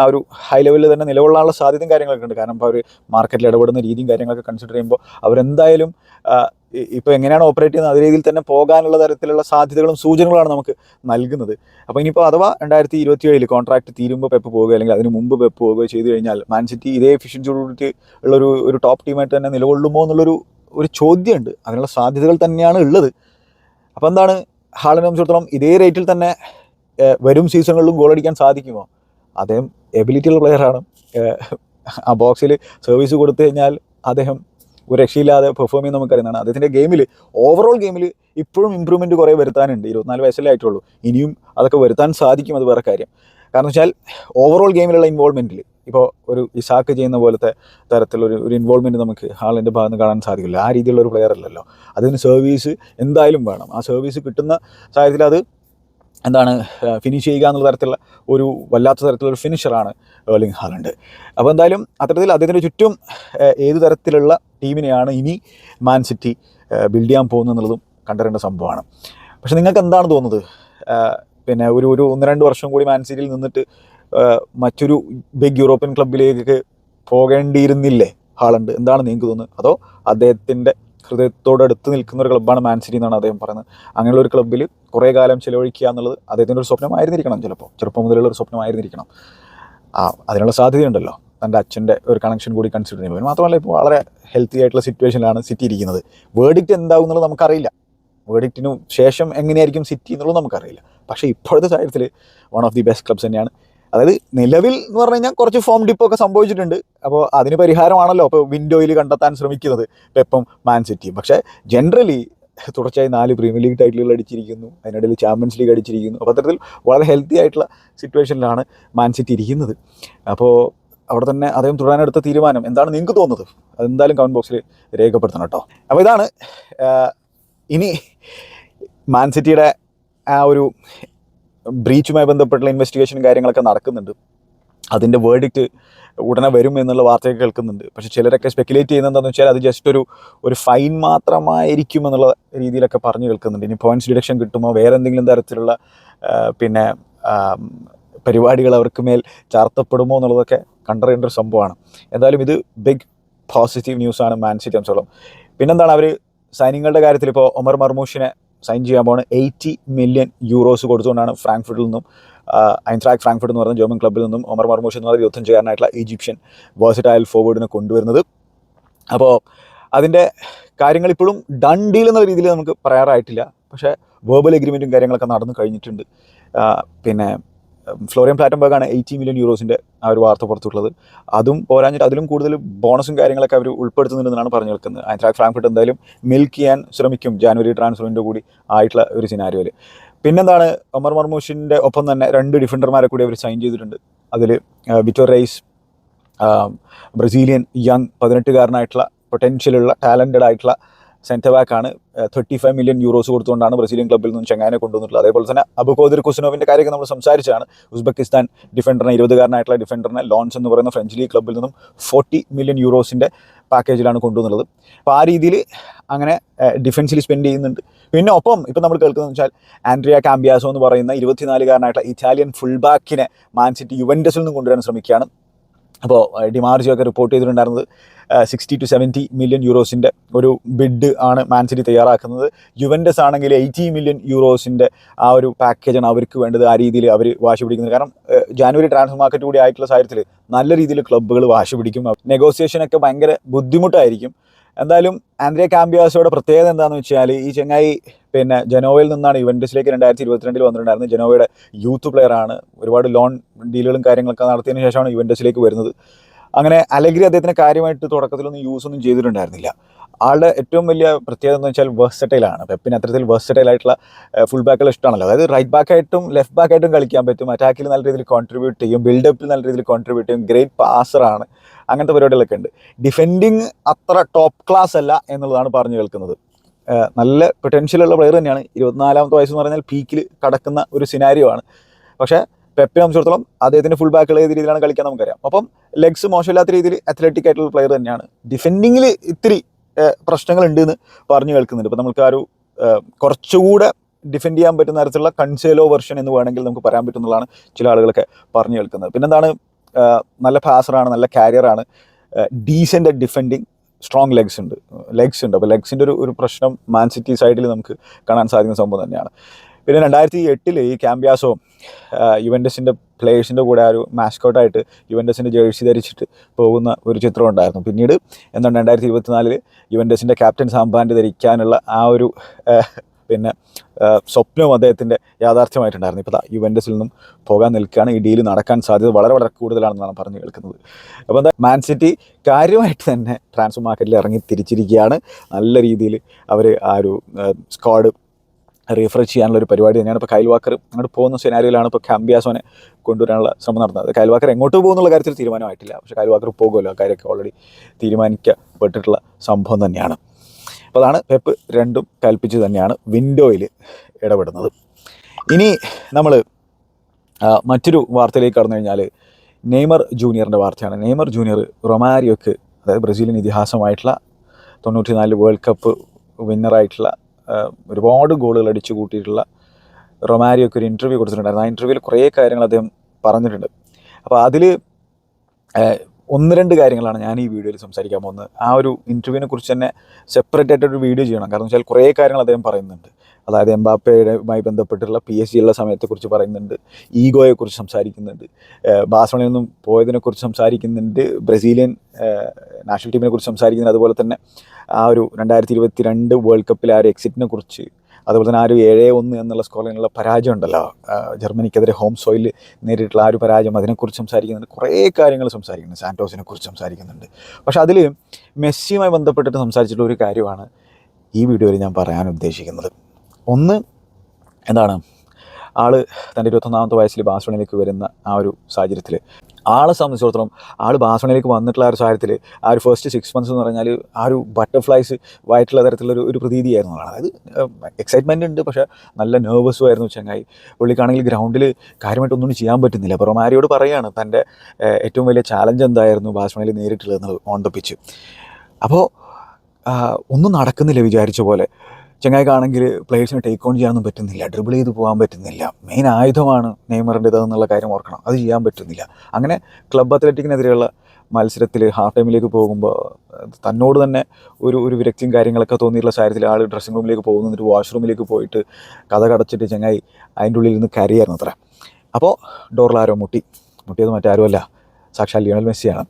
ആ ഒരു ഹൈ ലെവലിൽ തന്നെ നിലകൊള്ളാനുള്ള സാധ്യതയും കാര്യങ്ങളൊക്കെ ഉണ്ട്. കാരണം ഇപ്പോൾ അവർ മാർക്കറ്റിൽ ഇടപെടുന്ന രീതിയും കാര്യങ്ങളൊക്കെ കൺസിഡർ ചെയ്യുമ്പോൾ അവരെന്തായാലും ഇപ്പോൾ എങ്ങനെയാണ് ഓപ്പറേറ്റ് ചെയ്യുന്നത്? അതേ രീതിയിൽ തന്നെ പോകാനുള്ള തരത്തിലുള്ള സാധ്യതകളും സൂചനകളാണ് നമുക്ക് നൽകുന്നത്. അപ്പോൾ ഇനിയിപ്പോൾ അഥവാ രണ്ടായിരത്തി ഇരുപത്തി ഏഴിൽ കോൺട്രാക്ട് തീരുമ്പോൾ പെപ്പ് പോവുക അല്ലെങ്കിൽ അതിന് മുമ്പ് പെപ്പ് പോവുകയോ ചെയ്തു കഴിഞ്ഞാൽ മാൻ സിറ്റി ഇതേ എഫിഷ്യൻസിയോടുകൂടി ഉള്ളൊരു ഒരു ടോപ്പ് ടീമായിട്ട് തന്നെ നിലകൊള്ളുമോ എന്നുള്ളൊരു ഒരു ചോദ്യമുണ്ട്. അതിനുള്ള സാധ്യതകൾ തന്നെയാണ് ഉള്ളത്. അപ്പോൾ എന്താണ്? ഹാളിനെ സംബന്ധിച്ചിടത്തോളം ഇതേ റേറ്റിൽ തന്നെ വരും സീസണുകളിലും ഗോൾ അടിക്കാൻ സാധിക്കുമോ? അദ്ദേഹം എബിലിറ്റി ഉള്ള പ്ലെയറാണ് ആ ബോക്സിൽ സർവീസ് കൊടുത്തു കഴിഞ്ഞാൽ അദ്ദേഹം ഒരു രക്ഷയില്ലാതെ പെർഫോം ചെയ്യുന്ന നമുക്കറിയുന്നതാണ്. അദ്ദേഹത്തിന്റെ ഗെയിമിൽ ഓവറോൾ ഗെയിമിൽ ഇപ്പോഴും ഇമ്പ്രൂവ്മെന്റ് കുറേ വരുത്താനുണ്ട്. ഇരുപത്തിനാല് വയസ്സല്ലേ ആയിട്ടുള്ളൂ. ഇനിയും അതൊക്കെ വരുത്താൻ സാധിക്കും അത് വേറെ കാര്യം. കാരണം വെച്ചാൽ ഓവറോൾ ഗെയിമിലുള്ള ഇൻവോൾവ്മെന്റിൽ ഇപ്പോൾ ഒരു ഇസാക്ക് ചെയ്യുന്ന പോലത്തെ തരത്തിലൊരു ഒരു ഇൻവോൾവ്മെന്റ് നമുക്ക് ഹാളിന്റെ ഭാഗത്ത് നിന്ന് കാണാൻ സാധിക്കില്ല. ആ രീതിയിലുള്ള ഒരു പ്ലെയർ അല്ലല്ലോ. അതിന് സർവീസ് എന്തായാലും വേണം. ആ സർവീസ് കിട്ടുന്ന സാഹചര്യത്തിൽ അത് എന്താണ് ഫിനിഷ് ചെയ്യുക എന്നുള്ള തരത്തിലുള്ള ഒരു വല്ലാത്ത തരത്തിലുള്ള ഫിനിഷറാണ് ഏർലിംഗ് ഹാലണ്ട് അപ്പോൾ എന്തായാലും അത്തരത്തിൽ അദ്ദേഹത്തിന്റെ ചുറ്റും ഏത് തരത്തിലുള്ള ടീമിനെയാണ് ഇനി മാൻ സിറ്റി ബിൽഡ് ചെയ്യാൻ പോകുന്നത് എന്നുള്ളതും കണ്ടറിയേണ്ട സംഭവമാണ്. പക്ഷേ നിങ്ങൾക്ക് എന്താണ് തോന്നുന്നത്? പിന്നെ ഒരു ഒരു ഒന്ന് രണ്ട് വർഷം കൂടി മാൻ സിറ്റിയിൽ നിന്നിട്ട് മറ്റൊരു ബിഗ് യൂറോപ്യൻ ക്ലബിലേക്ക് പോകേണ്ടിയിരുന്നില്ലേ ഹാളണ്ട്? എന്താണ് നിങ്ങൾക്ക് തോന്നുന്നത്? അതോ അദ്ദേഹത്തിന്റെ ഹൃദയത്തോട് അടുത്ത് നിൽക്കുന്ന ഒരു ക്ലബ്ബാണ് മാൻ സിറ്റി എന്നാണ് അദ്ദേഹം പറയുന്നത്. അങ്ങനെയുള്ള ഒരു ക്ലബ്ബിൽ കുറേ കാലം ചിലവഴിക്കുക എന്നുള്ളത് അദ്ദേഹത്തിന്റെ ഒരു സ്വപ്നമായിരുന്നിരിക്കണം ചിലപ്പോൾ. ചെറുപ്പം മുതലുള്ള ഒരു സ്വപ്നമായിരുന്നിരിക്കണം. ആ അതിനുള്ള സാധ്യതയുണ്ടല്ലോ. തന്റെ അച്ഛന്റെ ഒരു കണക്ഷൻ കൂടി കൺസിഡർ ചെയ്യുമ്പോൾ മാത്രമല്ല ഇപ്പോൾ വളരെ ഹെൽത്തി ആയിട്ടുള്ള സിറ്റുവേഷനിലാണ് സിറ്റി ഇരിക്കുന്നത്. വേർഡിക്റ്റ് എന്താകും എന്നുള്ളത് നമുക്കറിയില്ല. വേർഡിക്റ്റിനു ശേഷം എങ്ങനെയായിരിക്കും സിറ്റി എന്നുള്ളത് നമുക്കറിയില്ല. പക്ഷേ ഇപ്പോഴത്തെ സാഹചര്യത്തിൽ one of the best clubs തന്നെയാണ് അതായത് നിലവിൽ എന്ന് പറഞ്ഞു കഴിഞ്ഞാൽ കുറച്ച് ഫോം ഡിപ്പൊക്കെ സംഭവിച്ചിട്ടുണ്ട്. അപ്പോൾ അതിന് പരിഹാരമാണല്ലോ ഇപ്പോൾ വിൻഡോയിൽ കണ്ടെത്താൻ ശ്രമിക്കുന്നത്. ഇപ്പം മാൻ സിറ്റിയും പക്ഷേ ജനറലി തുടർച്ചയായി നാല് പ്രീമിയർ ലീഗ് ടൈറ്റിലുകൾ അടിച്ചിരിക്കുന്നു. അതിനിടയിൽ ചാമ്പ്യൻസ് ലീഗ് അടിച്ചിരിക്കുന്നു. അപ്പോൾ അത്തരത്തിൽ വളരെ ഹെൽത്തി ആയിട്ടുള്ള സിറ്റുവേഷനിലാണ് മാൻ സിറ്റി ഇരിക്കുന്നത്. അപ്പോൾ അവിടെ തന്നെ അദ്ദേഹം തുടരാനെടുത്ത തീരുമാനം എന്താണ് നിങ്ങൾക്ക് തോന്നുന്നത്? അതെന്തായാലും കമന്റ് ബോക്സിൽ രേഖപ്പെടുത്തണം കേട്ടോ. അപ്പോൾ ഇതാണ് ഇനി മാൻ സിറ്റിയുടെ ആ ഒരു ബ്രീച്ചുമായി ബന്ധപ്പെട്ടുള്ള ഇൻവെസ്റ്റിഗേഷൻ കാര്യങ്ങളൊക്കെ നടക്കുന്നുണ്ട്. അതിന്റെ വേർഡിക്റ്റ് ഉടനെ വരും എന്നുള്ള വാർത്തയൊക്കെ കേൾക്കുന്നുണ്ട്. പക്ഷേ ചിലരൊക്കെ സ്പെക്കുലേറ്റ് ചെയ്യുന്നത് വെച്ചാൽ അത് ജസ്റ്റ് ഒരു ഒരു ഫൈൻ മാത്രമായിരിക്കും എന്നുള്ള രീതിയിലൊക്കെ പറഞ്ഞു കേൾക്കുന്നുണ്ട്. ഇനി പോയിന്റ്സ് ഡിഡക്ഷൻ കിട്ടുമോ? വേറെ എന്തെങ്കിലും തരത്തിലുള്ള പിന്നെ പരിപാടികൾ അവർക്ക് മേൽ ചാർത്തപ്പെടുമോ എന്നുള്ളതൊക്കെ കണ്ടറിയേണ്ട ഒരു സംഭവമാണ്. എന്തായാലും ഇത് ബിഗ് പോസിറ്റീവ് ന്യൂസാണ് മാൻ സിറ്റി സംബന്ധിച്ചോളം പിന്നെന്താണ് അവർ സൈനിങ്ങളുടെ കാര്യത്തിൽ ഇപ്പോൾ ഒമർ മർമൂഷിനെ സൈൻ ചെയ്യാൻ പോകുന്ന എയ്റ്റി മില്യൺ യൂറോസ് കൊടുത്തുകൊണ്ടാണ് ഫ്രാങ്ക്ഫർട്ടിൽ നിന്നും ഐൻട്രാക് ഫ്രാങ്ക്ഫർട്ട് എന്ന് പറയുന്ന ജർമ്മൻ ക്ലബ്ബിൽ നിന്നും ഒമർ മർമോഷ് എന്ന് പറഞ്ഞ ചെയ്യാനായിട്ടുള്ള ഈജിപ്ഷ്യൻ വേഴ്സറ്റൈൽ ഫോർവേഡിനെ കൊണ്ടുവരുന്നത്. അപ്പോൾ അതിന്റെ കാര്യങ്ങൾ ഇപ്പോഴും ഡൺ ഡീൽ എന്ന രീതിയിൽ നമുക്ക് പറയാറായിട്ടില്ല. പക്ഷേ വേർബൽ എഗ്രിമെന്റും കാര്യങ്ങളൊക്കെ നടന്നു കഴിഞ്ഞിട്ടുണ്ട്. പിന്നെ ഫ്ലോറിയൻ പ്ലാറ്റംബർഗാണ് എയ്റ്റി മില്യൺ യൂറോസിന്റെ ആ ഒരു വാർത്ത പുറത്തുള്ളത്. അതും പോരാഞ്ഞിട്ട് അതിലും കൂടുതൽ ബോണസും കാര്യങ്ങളൊക്കെ അവർ ഉൾപ്പെടുത്തുന്നുണ്ടെന്നാണ് പറഞ്ഞു നിൽക്കുന്നത്. ഐൻട്രാക് ഫ്രാങ്ക്ഫർട്ട് എന്തായാലും മിൽക്ക് ചെയ്യാൻ ശ്രമിക്കും ജാനുവരി ട്രാൻസ്ഫറിന്റെ കൂടി ആയിട്ടുള്ള ഒരു സിനാരിയോയിൽ പിന്നെന്താണ് ഒമർ മർമൂഷിന്റെ ഒപ്പം തന്നെ രണ്ട് ഡിഫൻഡർമാരെ കൂടി അവർ സൈൻ ചെയ്തിട്ടുണ്ട്. അതിൽ വിറ്റോർ റൈസ് ബ്രസീലിയൻ യങ് പതിനെട്ടുകാരനായിട്ടുള്ള പൊട്ടൻഷ്യലുള്ള ടാലന്റഡ് ആയിട്ടുള്ള സെന്റർ ആണ് തേർട്ടി ഫൈവ് മില്യൺ യൂറോസ് കൊടുത്തുകൊണ്ടാണ് ബ്രസീലിയൻ ക്ലബ്ബിൽ നിന്നും ചെങ്ങാനെ കൊണ്ടുവന്നിട്ടുള്ളത്. അതേപോലെ തന്നെ അബുഖോദിർ കുസിനോവിന്റെ കാര്യമൊക്കെ നമ്മൾ സംസാരിച്ചാണ്. ഉസ്ബെക്കിസ്ഥാൻ ഡിഫൻഡറിനെ ഇരുപതുകാരനായിട്ടുള്ള ഡിഫൻഡറിനെ ലോൺസ് എന്ന് പറയുന്ന ഫ്രഞ്ച് ലീഗ് ക്ലബ്ബിൽ നിന്നും ഫോർട്ടി മില്യൺ യൂറോസിന്റെ പാക്കേജിലാണ് കൊണ്ടുവന്നുള്ളത്. അപ്പോൾ ആ രീതിയിൽ അങ്ങനെ ഡിഫൻസിൽ സ്പെൻഡ് ചെയ്യുന്നുണ്ട്. പിന്നെ ഒപ്പം ഇപ്പം നമ്മൾ കേൾക്കുന്നത് വെച്ചാൽ ആൻഡ്രിയ കാമ്പിയാസോ എന്ന് പറയുന്ന ഇരുപത്തിനാലുകാരനായിട്ടുള്ള ഇറ്റാലിയൻ ഫുൾ ബാക്കിനെ മാൻ സിറ്റി യുവന്റസിൽ നിന്നും കൊണ്ടുവരാൻ ശ്രമിക്കുകയാണ്. അപ്പോൾ ഡിമാർജിയോ ഒക്കെ റിപ്പോർട്ട് ചെയ്തിട്ടുണ്ടായിരുന്നത് സിക്സ്റ്റി ടു സെവന്റി മില്യൺ യൂറോസിന്റെ ഒരു ബിഡ് ആണ് മാൻ സിറ്റി തയ്യാറാക്കുന്നത്. യുവന്റസ് ആണെങ്കിൽ എയ്റ്റി മില്യൺ യൂറോസിന്റെ ആ ഒരു പാക്കേജാണ് അവർക്ക് വേണ്ടത് ആ രീതിയിൽ അവർ വാശി പിടിക്കുന്നത്. കാരണം ജാനുവരി ട്രാൻസ്ഫർ മാർക്കറ്റ് കൂടി ആയിട്ടുള്ള സാഹചര്യത്തിൽ നല്ല രീതിയിൽ ക്ലബ്ബുകൾ വാശി പിടിക്കും. നെഗോസിയേഷനൊക്കെ ഭയങ്കര ബുദ്ധിമുട്ടായിരിക്കും. എന്തായാലും ആന്ദ്രിയ കാമ്പിയാസോയുടെ പ്രത്യേകത എന്താണെന്ന് വെച്ചാൽ ഈ ചെങ്ങായി പിന്നെ ജനോവയിൽ നിന്നാണ് യുവന്റസിലേക്ക് രണ്ടായിരത്തി ഇരുപത്തിരണ്ടിൽ വന്നിട്ടുണ്ടായിരുന്നത്. ജനോവയുടെ യൂത്ത് പ്ലെയറാണ് ഒരുപാട് ലോൺ ഡീലുകളും കാര്യങ്ങളൊക്കെ നടത്തിയതിന് ശേഷമാണ് യുവന്റസിലേക്ക് വരുന്നത്. അങ്ങനെ അലഗ്രി അദ്ദേഹത്തിന് കാര്യമായിട്ട് തുടക്കത്തിലൊന്നും യൂസ് ഒന്നും ചെയ്തിട്ടുണ്ടായിരുന്നില്ല. ആളുടെ ഏറ്റവും വലിയ പ്രത്യേകത എന്ന് വെച്ചാൽ വേഴ്സറ്റൈലാണ് പെപ്പിന് അത്തരത്തിൽ വേഴ്സറ്റൈൽ ആയിട്ടുള്ള ഫുൾ ബാക്കുകൾ ഇഷ്ടമാണല്ലോ. അതായത് റൈറ്റ് ബാക്കായിട്ടും ലെഫ്റ്റ് ബാക്കായിട്ടും കളിക്കാൻ പറ്റും. അറ്റാക്കിൽ നല്ല രീതിയിൽ കോൺട്രിബ്യൂട്ട് ചെയ്യും. ബിൽഡപ്പിൽ നല്ല രീതിയിൽ കോൺട്രിബ്യൂട്ട് ചെയ്യും. ഗ്രേറ്റ് പാസറാണ് അങ്ങനത്തെ പരിപാടികളൊക്കെ ഉണ്ട്. ഡിഫെൻഡിങ് അത്ര ടോപ്പ് ക്ലാസ് അല്ല എന്നുള്ളതാണ് പറഞ്ഞു കേൾക്കുന്നത്. നല്ല പൊട്ടൻഷ്യലുള്ള പ്ലെയർ തന്നെയാണ്. ഇരുപത്തിനാലാമത്തെ വയസ്സ് എന്ന് പറഞ്ഞാൽ പീക്കിൽ കടക്കുന്ന ഒരു സിനാരിയോ ആണ്. പക്ഷേ പെപ്പിനെ സംബന്ധിച്ചിടത്തോളം അദ്ദേഹത്തിന്റെ ഫുൾ ബാക്കുകൾ ഏത് രീതിയിലാണ് കളിക്കാൻ നമുക്കറിയാം. അപ്പം ലെഗ്സ് മോശമില്ലാത്ത രീതിയിൽ അത്ലറ്റിക് ആയിട്ടുള്ള പ്ലെയർ തന്നെയാണ്. ഡിഫെൻഡിങ്ങിൽ ഇത്തിരി പ്രശ്നങ്ങളുണ്ട് എന്ന് പറഞ്ഞു കേൾക്കുന്നുണ്ട്. ഇപ്പം നമുക്ക് ആ ഒരു കുറച്ചുകൂടെ ഡിഫെൻഡ് ചെയ്യാൻ പറ്റുന്ന തരത്തിലുള്ള കൺസേലോ വെർഷൻ എന്ന് വേണമെങ്കിൽ നമുക്ക് പറയാൻ പറ്റുന്നതാണ് ചില ആളുകളൊക്കെ പറഞ്ഞു കേൾക്കുന്നത്. പിന്നെന്താണ് നല്ല പാസറാണ് നല്ല കാരിയറാണ് ഡീസന്റ് ഡിഫെൻഡിങ് സ്ട്രോങ് ലെഗ്സ് ഉണ്ട്. ലെഗ്സ് ഉണ്ട്. അപ്പോൾ ലെഗ്സിന്റെ ഒരു ഒരു പ്രശ്നം മാൻ സിറ്റി സൈഡിൽ നമുക്ക് കാണാൻ സാധിക്കുന്ന സംഭവം തന്നെയാണ്. പിന്നെ രണ്ടായിരത്തി എട്ടിൽ ഈ ക്യാമ്പ്യാസോ യുവന്റസിന്റെ പ്ലേയേഴ്സിന്റെ കൂടെ ആ ഒരു മാസ്കോട്ടായിട്ട് യുവന്റസിന്റെ ജേഴ്സി ധരിച്ചിട്ട് പോകുന്ന ഒരു ചിത്രം ഉണ്ടായിരുന്നു. പിന്നീട് എന്താണ് രണ്ടായിരത്തി ഇരുപത്തിനാലിൽ യുവന്റസിന്റെ ക്യാപ്റ്റൻ സാമ്പാൻഡ് ധരിക്കാനുള്ള ആ ഒരു പിന്നെ സ്വപ്നവും അദ്ദേഹത്തിന്റെ യാഥാർത്ഥ്യമായിട്ടുണ്ടായിരുന്നു. ഇപ്പോൾ യുവൻഡസിൽ നിന്നും പോകാൻ നിൽക്കുകയാണ്. ഈ ഡീൽ നടക്കാൻ സാധ്യത വളരെ വളരെ കൂടുതലാണെന്നാണ് പറഞ്ഞു കേൾക്കുന്നത്. അപ്പോൾ എന്താ മാൻ സിറ്റി കാര്യമായിട്ട് തന്നെ ട്രാൻസ്ഫർ മാർക്കറ്റിൽ ഇറങ്ങി തിരിച്ചിരിക്കുകയാണ്. നല്ല രീതിയിൽ അവർ ആ ഒരു സ്ക്വാഡ് റീഫ്രഷ് ചെയ്യാനുള്ള ഒരു പരിപാടി തന്നെയാണ്. ഇപ്പോൾ കൈൽവാക്കർ അങ്ങോട്ട് പോകുന്ന സിനാരിയിലാണ് ഇപ്പോൾ കാമ്പിയാസോനെ കൊണ്ടുവരാനുള്ള ശ്രമം നടത്തുന്നത് കൈൽവാക്കർ എങ്ങോട്ട് പോകുന്നുള്ള കാര്യത്തിൽ തീരുമാനമായിട്ടില്ല. പക്ഷേ കൈൽവാക്കർ പോകുമല്ലോ. ആ കാര്യമൊക്കെ ഓൾറെഡി തീരുമാനിക്കപ്പെട്ടിട്ടുള്ള സംഭവം തന്നെയാണ്. അപ്പോൾ അതാണ് പെപ്പ് രണ്ടും കൽപ്പിച്ച് തന്നെയാണ് വിൻഡോയിൽ ഇടപെടുന്നത്. ഇനി നമ്മൾ മറ്റൊരു വാർത്തയിലേക്ക് കടന്നു കഴിഞ്ഞാൽ നെയ്മർ ജൂനിയറിന്റെ വാർത്തയാണ്. നെയ്മർ ജൂനിയർ റൊമാരിയോക്ക് അതായത് ബ്രസീലിയൻ ഇതിഹാസമായിട്ടുള്ള തൊണ്ണൂറ്റിനാല് വേൾഡ് കപ്പ് വിന്നറായിട്ടുള്ള ഒരുപാട് ഗോളുകൾ അടിച്ചു കൂട്ടിയിട്ടുള്ള റൊമാരിയൊക്കെ ഒരു ഇന്റർവ്യൂ കൊടുത്തിട്ടുണ്ടായിരുന്നു. ആ ഇന്റർവ്യൂവിൽ കുറേ കാര്യങ്ങൾ അദ്ദേഹം പറഞ്ഞിട്ടുണ്ട്. അപ്പോൾ അതിൽ ഒന്ന് രണ്ട് കാര്യങ്ങളാണ് ഞാൻ ഈ വീഡിയോയിൽ സംസാരിക്കാൻ പോകുന്നത്. ആ ഒരു ഇന്റർവ്യൂവിനെ കുറിച്ച് തന്നെ സെപ്പറേറ്റ് ആയിട്ട് ഒരു വീഡിയോ ചെയ്യണം. കാരണം വെച്ചാൽ കുറേ കാര്യങ്ങൾ അദ്ദേഹം പറയുന്നുണ്ട്. അതായത് എംബാപ്പയുമായി ബന്ധപ്പെട്ടുള്ള പി എസ് സിയുള്ള സമയത്തെക്കുറിച്ച് പറയുന്നുണ്ട് ഈഗോയെക്കുറിച്ച് സംസാരിക്കുന്നുണ്ട് ബാസണയിൽ നിന്നും പോയതിനെക്കുറിച്ച് സംസാരിക്കുന്നുണ്ട് ബ്രസീലിയൻ നാഷണൽ ടീമിനെ കുറിച്ച് സംസാരിക്കുന്നുണ്ട്. അതുപോലെ തന്നെ ആ ഒരു രണ്ടായിരത്തി ഇരുപത്തി രണ്ട് വേൾഡ് കപ്പിലെ ആ ഒരു എക്സിറ്റിനെ കുറിച്ച് അതുപോലെ തന്നെ ആ ഒരു ഏഴ് ഒന്ന് എന്നുള്ള സ്കോറിനുള്ള പരാജയം ഉണ്ടല്ലോ. ജർമ്മനിക്കെതിരെ ഹോം സോയിൽ നേരിട്ടുള്ള ആ ഒരു പരാജയം അതിനെക്കുറിച്ച് സംസാരിക്കുന്നുണ്ട്. കുറേ കാര്യങ്ങൾ സംസാരിക്കുന്നുണ്ട് സാന്റോസിനെ കുറിച്ച് സംസാരിക്കുന്നുണ്ട്. പക്ഷെ അതിൽ മെസ്സിയുമായി ബന്ധപ്പെട്ടിട്ട് സംസാരിച്ചിട്ടുള്ള ഒരു കാര്യമാണ് ഈ വീഡിയോയിൽ ഞാൻ പറയാൻ ഉദ്ദേശിക്കുന്നത്. ഒന്ന് എന്താണ്? ആൾ തന്റെ ഇരുപത്തൊന്നാമത്തെ വയസ്സിൽ ബാഴ്സലോണയിലേക്ക് വരുന്ന ആ ഒരു സാഹചര്യത്തിൽ. ആളെ സംബന്ധിച്ചിടത്തോളം ആൾ ബാഴ്സലോണയിലേക്ക് വന്നിട്ടുള്ള ആ ഒരു സാഹചര്യത്തിൽ ആ ഒരു ഫസ്റ്റ് സിക്സ് മന്ത്സ് എന്ന് പറഞ്ഞാൽ ആ ഒരു ബട്ടർഫ്ലൈസ് ആയിട്ടുള്ള തരത്തിലുള്ള ഒരു പ്രതീതിയായിരുന്നു അതായത് എക്സൈറ്റ്മെന്റ് ഉണ്ട് പക്ഷേ നല്ല നെർവസും ആയിരുന്നു ചങ്ങായി. പുള്ളിക്കാണെങ്കിൽ ഗ്രൗണ്ടിൽ കാര്യമായിട്ട് ഒന്നും ചെയ്യാൻ പറ്റുന്നില്ല. റൊമാരിയോട് പറയുകയാണ് തന്റെ ഏറ്റവും വലിയ ചാലഞ്ച് എന്തായിരുന്നു ബാഴ്സലോണയിൽ നേരിട്ടുള്ളത് ഓൺ ദ പിച്ച് അപ്പോൾ ഒന്നും നടക്കുന്നില്ല വിചാരിച്ച പോലെ. ചങ്ങായിക്കാണെങ്കിൽ പ്ലേയേഴ്സിനെ ടേക്ക് ഓൺ ചെയ്യാനൊന്നും പറ്റുന്നില്ല ഡ്രിബിൾ ചെയ്ത് പോകാൻ പറ്റുന്നില്ല. മെയിൻ ആയുധമാണ് നെയ്മറിന്റെ എന്നുള്ള കാര്യം ഓർക്കണം. അത് ചെയ്യാൻ പറ്റുന്നില്ല. അങ്ങനെ ക്ലബ് അത്ലറ്റിക്കിനെതിരെയുള്ള മത്സരത്തിൽ ഹാഫ് ടൈമിലേക്ക് പോകുമ്പോൾ തന്നോട് തന്നെ ഒരു ഒരു വിരക്തിയും കാര്യങ്ങളൊക്കെ തോന്നിയിട്ടുള്ള സാഹചര്യത്തിൽ ആൾ ഡ്രസ്സിംഗ് റൂമിലേക്ക് പോകുന്നു എന്നിട്ട് വാഷ്റൂമിലേക്ക് പോയിട്ട് കഥ കടച്ചിട്ട് ചങ്ങായി അതിന്റെ ഉള്ളിൽ നിന്ന് കരയായിരുന്നു അത്ര. അപ്പോൾ ഡോറിലാരോ മുട്ടി. മുട്ടിയത് മറ്റാരുമല്ല സാക്ഷാൽ ലിയണൽ മെസ്സിയാണ്.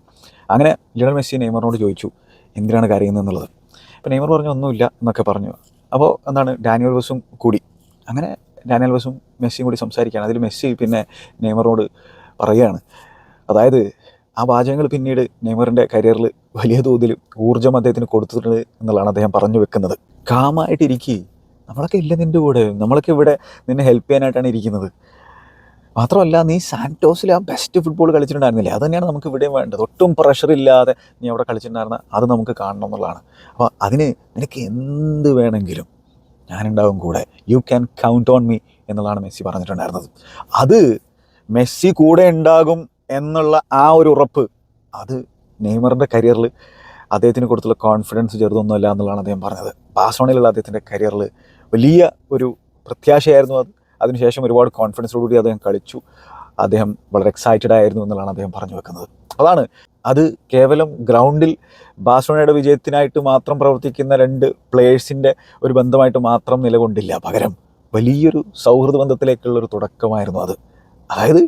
അങ്ങനെ ലിയണൽ മെസ്സി നെയ്മറിനോട് ചോദിച്ചു എന്തിനാണ് കരയുന്നത് എന്നുള്ളത്? അപ്പോൾ നെയ്മർ പറഞ്ഞു ഒന്നുമില്ല എന്നൊക്കെ പറഞ്ഞു. അപ്പോൾ എന്താണ് ഡാനിയൽ ബസും കൂടി. അങ്ങനെ ഡാനിയൽ ബസും മെസ്സിയും കൂടി സംസാരിക്കുകയാണ്. അതിൽ മെസ്സി പിന്നെ നെയ്മറോട് പറയുകയാണ്. അതായത് ആ വാചകങ്ങൾ പിന്നീട് നെയ്മറിന്റെ കരിയറിൽ വലിയ തോതിൽ ഊർജം അദ്ദേഹത്തിന് കൊടുത്തിട്ടുണ്ട് എന്നുള്ളതാണ് അദ്ദേഹം പറഞ്ഞു വെക്കുന്നത്. കാമായിട്ടിരിക്കുക നമ്മളൊക്കെ ഇല്ല നിന്റെ കൂടെ? നമ്മളൊക്കെ ഇവിടെ നിന്നെ ഹെൽപ്പ് ചെയ്യാനായിട്ടാണ് ഇരിക്കുന്നത്. മാത്രമല്ല നീ സാന്റോസിൽ ആ ബെസ്റ്റ് ഫുട്ബോൾ കളിച്ചിട്ടുണ്ടായിരുന്നില്ലേ? അത് തന്നെയാണ് നമുക്ക് ഇവിടെയും വേണ്ടത്. ഒട്ടും പ്രഷർ ഇല്ലാതെ നീ അവിടെ കളിച്ചിട്ടുണ്ടായിരുന്ന അത് നമുക്ക് കാണണം എന്നുള്ളതാണ്. അപ്പോൾ അതിന് നിനക്ക് എന്ത് വേണമെങ്കിലും ഞാനുണ്ടാവും കൂടെ. You can count on me എന്നുള്ളതാണ് മെസ്സി പറഞ്ഞിട്ടുണ്ടായിരുന്നത്. അത് മെസ്സി കൂടെ ഉണ്ടാകും എന്നുള്ള ആ ഒരു ഉറപ്പ് അത് നെയ്മറിന്റെ കരിയറിൽ അദ്ദേഹത്തിന് കൊടുത്തുള്ള കോൺഫിഡൻസ് ചെറുതൊന്നുമല്ല എന്നുള്ളതാണ് അദ്ദേഹം പറഞ്ഞത്. ബാസോണിലുള്ള അദ്ദേഹത്തിന്റെ കരിയറിൽ വലിയ ഒരു പ്രത്യാശയായിരുന്നു അത്. അതിനുശേഷം ഒരുപാട് കോൺഫിഡൻസോടുകൂടി അദ്ദേഹം കളിച്ചു. അദ്ദേഹം വളരെ എക്സൈറ്റഡ് ആയിരുന്നു എന്നുള്ളതാണ് അദ്ദേഹം പറഞ്ഞു വെക്കുന്നത്. അതാണ് അത് കേവലം ഗ്രൗണ്ടിൽ ബാഴ്സലോണയുടെ വിജയത്തിനായിട്ട് മാത്രം പ്രവർത്തിക്കുന്ന രണ്ട് പ്ലേയേഴ്സിന്റെ ഒരു ബന്ധമായിട്ട് മാത്രം നിലകൊണ്ടില്ല. പകരം വലിയൊരു സൗഹൃദ ബന്ധത്തിലേക്കുള്ള ഒരു തുടക്കമായിരുന്നു അത്. അതായത്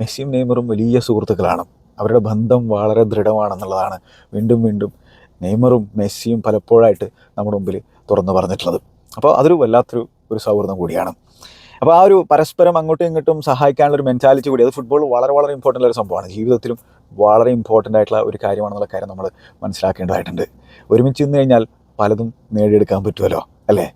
മെസ്സിയും നെയ്മറും വലിയ സുഹൃത്തുക്കളാണ്. അവരുടെ ബന്ധം വളരെ ദൃഢമാണെന്നുള്ളതാണ് വീണ്ടും വീണ്ടും നെയ്മറും മെസ്സിയും പലപ്പോഴായിട്ട് നമ്മുടെ മുമ്പിൽ തുറന്നു പറഞ്ഞിട്ടുള്ളത്. അപ്പോൾ അതൊരു വല്ലാത്തൊരു ഒരു സൗഹൃദം കൂടിയാണ്. അപ്പോൾ ആ ഒരു പരസ്പരം അങ്ങോട്ടും ഇങ്ങോട്ടും സഹായിക്കാനുള്ള ഒരു മെന്റാലിറ്റി കൂടി അത് ഫുട്ബോൾ വളരെ വളരെ ഇമ്പോർട്ടന്റ് ഒരു സംഭവമാണ്. ജീവിതത്തിലും വളരെ ഇമ്പോർട്ടന്റ് ആയിട്ടുള്ള ഒരു കാര്യമാണെന്നുള്ള കാര്യം നമ്മൾ മനസ്സിലാക്കേണ്ടതായിട്ടുണ്ട്. ഒരുമിച്ച് നിന്ന് കഴിഞ്ഞാൽ പലതും നേടിയെടുക്കാൻ പറ്റുമല്ലോ അല്ലേ?